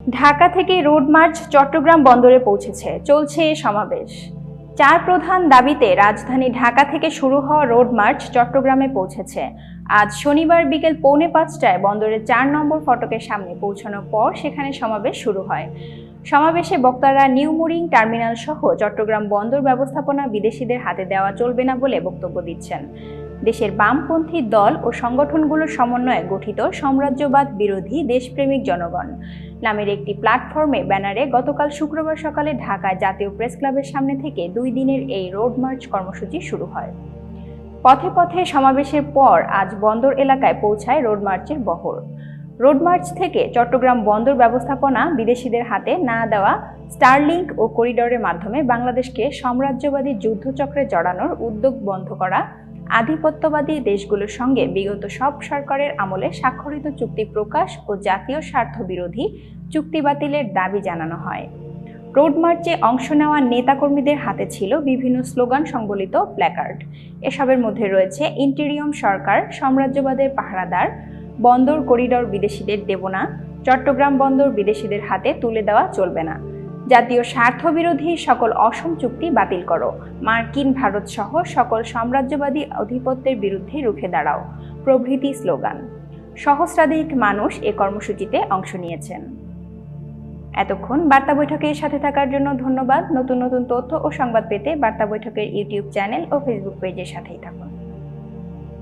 ঢাকা থেকে road March Chittagong বন্দরে পৌঁছেছে। চলছে সমাবেশ। চার প্রধান দাবিতে রাজধানী ঢাকা থেকে শুরু হওয়া রোড মার্চ চট্টগ্রামে পৌঁছেছে। আজ শনিবার বিকেল পৌনে পাঁচটায় বন্দরের চার নম্বর ফটকের সামনে পৌঁছানোর পর সেখানে সমাবেশ শুরু হয়। সমাবেশে বক্তারা নিউ মুরিং টার্মিনাল সহ চট্টগ্রাম বন্দর ব্যবস্থাপনা বিদেশিদের হাতে দেওয়া চলবে না বলে বক্তব্য দিচ্ছেন। দেশের বামপন্থী দল ও সংগঠনগুলোর সমন্বয়ে গঠিত সাম্রাজ্যবাদ বিরোধী দেশপ্রেমিক জনগণ। নামের একটি প্ল্যাটফর্মে, ব্যানারে গতকাল শুক্রবার সকালে ঢাকায় জাতীয় প্রেস ক্লাবের সামনে থেকে দুই দিনের এই রোড মার্চ কর্মসূচি শুরু হয়। পথে পথে সমাবেশের পর আজ বন্দর এলাকায় পৌঁছায় রোড মার্চের বহর। রোড মার্চ থেকে চট্টগ্রাম বন্দর ব্যবস্থাপনা বিদেশিদের হাতে না দেওয়া স্টারলিংক ও করিডোরের মাধ্যমে বাংলাদেশকে সাম্রাজ্যবাদী যুদ্ধচক্রে জড়ানোর উদ্যোগ বন্ধ করা আধিপত্যবাদী দেশগুলোর সঙ্গে বিগত সব সরকারের আমলে স্বাক্ষরিত চুক্তি প্রকাশ ও জাতীয় স্বার্থ বিরোধী চুক্তি বাতিলের দাবি জানানো হয়। রোড মার্চে অংশ নেওয়া নেতাকর্মীদের হাতে ছিল বিভিন্ন স্লোগান সংবলিত প্ল্যাকার্ড। এসবের মধ্যে রয়েছে ইন্টেরিয়ম সরকার, সাম্রাজ্যবাদের পাহারাদার, বন্দর করিডর বিদেশিদের দেব না চট্টগ্রাম বন্দর বিদেশিদের হাতে তুলে দেওয়া চলবে না। জাতীয় স্বার্থবিরোধী সকল অসম চুক্তি বাতিল করো। মার্কিন ভারত সহ সকল সাম্রাজ্যবাদী আধিপত্যের বিরুদ্ধে রুখে দাঁড়াও। প্রভৃতি স্লোগান, সহস্রাধিক মানুষ এ কর্মসূচিতে অংশ নিয়েছেন। এতক্ষণ বার্তা বৈঠকের সাথে থাকার জন্য ধন্যবাদ। নতুন নতুন তথ্য ও সংবাদ পেতে বার্তা বৈঠকের ইউটিউব চ্যানেল ও ফেসবুক পেজের সাথেই থাকুন।